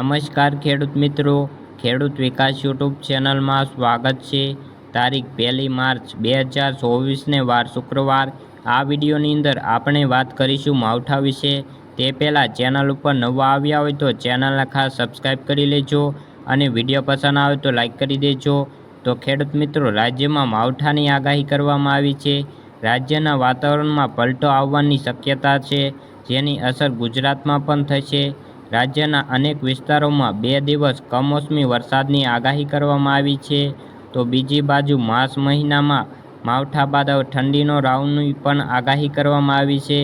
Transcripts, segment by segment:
નમસ્કાર ખેડૂત મિત્રો. ખેડૂત વિકાસ યુટ્યુબ ચેનલમાં સ્વાગત છે. તારીખ પહેલી માર્ચ બે હજાર ચોવીસને વાર શુક્રવાર. આ વિડીયોની અંદર આપણે વાત કરીશું માવઠા વિશે. તે પહેલાં ચેનલ ઉપર નવા આવ્યા હોય તો ચેનલને ખાસ સબસ્ક્રાઈબ કરી લેજો અને વીડિયો પસંદ આવે તો લાઈક કરી દેજો. તો ખેડૂત મિત્રો, રાજ્યમાં માવઠાની આગાહી કરવામાં આવી છે. રાજ્યના વાતાવરણમાં પલટો આવવાની શક્યતા છે, જેની અસર ગુજરાતમાં પણ થશે. રાજ્યના અનેક વિસ્તારોમાં બે દિવસ કમોસમી વરસાદની આગાહી કરવામાં આવી છે. તો બીજી બાજુ માર્ચ મહિનામાં માવઠા બાદ ઠંડીનો રાઉન્ડની પણ આગાહી કરવામાં આવી છે.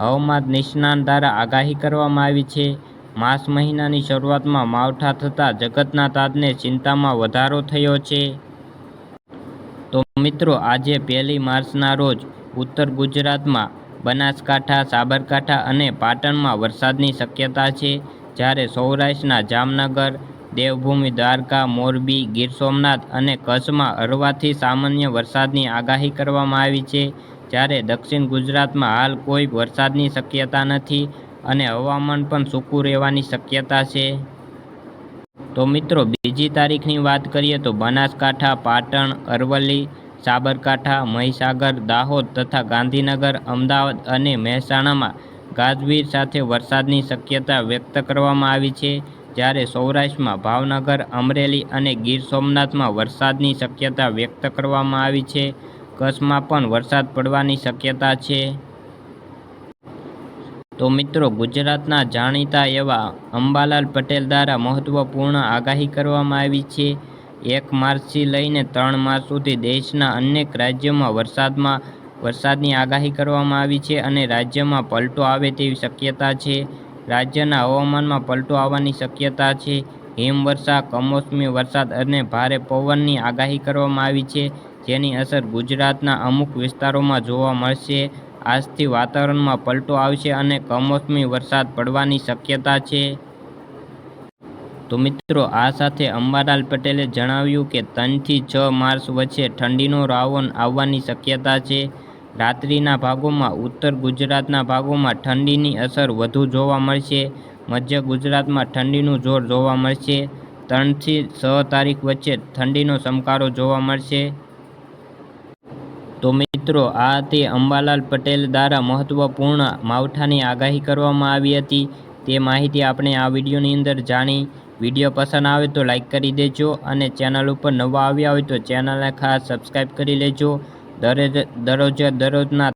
હવામાન નિષ્ણાંત દ્વારા આગાહી કરવામાં આવી છે. માર્ચ મહિનાની શરૂઆતમાં માવઠા થતાં જગતના તાજને ચિંતામાં વધારો થયો છે. તો મિત્રો, આજે પહેલી માર્ચના રોજ ઉત્તર ગુજરાતમાં બનાસકાંઠા, સાબરકાંઠા અને પાટણમાં વરસાદની શક્યતા છે. જ્યારે સૌરાષ્ટ્રના જામનગર, દેવભૂમિ, દ્વારકા, મોરબી, ગીર સોમનાથ અને કચ્છમાં હળવાથી સામાન્ય વરસાદની આગાહી કરવામાં આવી છે. જ્યારે દક્ષિણ ગુજરાતમાં હાલ કોઈ વરસાદની શક્યતા નથી અને હવામાન પણ સૂકું રહેવાની શક્યતા છે. તો મિત્રો, બીજી તારીખની વાત કરીએ તો બનાસકાંઠા, પાટણ, અરવલ્લી સાબરકાંઠા, મહીસાગર, દાહોદ તથા ગાંધીનગર, અમદાવાદ અને મહેસાણામાં ગાજવીજ સાથે વરસાદની શક્યતા વ્યક્ત કરવામાં આવી છે. જ્યારે સૌરાષ્ટ્રમાં ભાવનગર, અમરેલી અને ગીર સોમનાથમાં વરસાદની શક્યતા વ્યક્ત કરવામાં આવી છે. કચ્છમાં પણ વરસાદ પડવાની શક્યતા છે. તો મિત્રો, ગુજરાતના જાણીતા એવા અંબાલાલ પટેલ દ્વારા મહત્વપૂર્ણ આગાહી કરવામાં આવી છે. એક માર્ચથી લઈને ત્રણ માર્ચ સુધી દેશના અનેક રાજ્યોમાં વરસાદમાં, વરસાદની આગાહી કરવામાં આવી છે અને રાજ્યમાં પલટો આવે તેવી શક્યતા છે. રાજ્યના હવામાનમાં પલટો આવવાની શક્યતા છે. હિમવર્ષા, કમોસમી વરસાદ અને ભારે પવનની આગાહી કરવામાં આવી છે, જેની અસર ગુજરાતના અમુક વિસ્તારોમાં જોવા મળશે. આજથી વાતાવરણમાં પલટો આવશે અને કમોસમી વરસાદ પડવાની શક્યતા છે. તો મિત્રો, આ સાથે અંબાલાલ પટેલે જણાવ્યું કે ત્રણથી છ માર્ચ વચ્ચે ઠંડીનો રાવણ આવવાની શક્યતા છે. રાત્રિના ભાગોમાં ઉત્તર ગુજરાતના ભાગોમાં ઠંડીની અસર વધુ જોવા મળશે. મધ્ય ગુજરાતમાં ઠંડીનું જોર જોવા મળશે. ત્રણથી છ તારીખ વચ્ચે ઠંડીનો ચમકારો જોવા મળશે. તો મિત્રો, આ હતી અંબાલાલ પટેલ દ્વારા મહત્વપૂર્ણ માવઠાની આગાહી કરવામાં આવી હતી. તે માહિતી આપણે આ વિડીયોની અંદર જાણી વીડિયો પસંદ આવે તો લાઇક કરી દેજો અને ચેનલ ઉપર નવા આવ્યા હોય તો ચેનલને ખાસ સબસ્ક્રાઈબ કરી લેજો. દરરોજ દરરોજ દરરોજના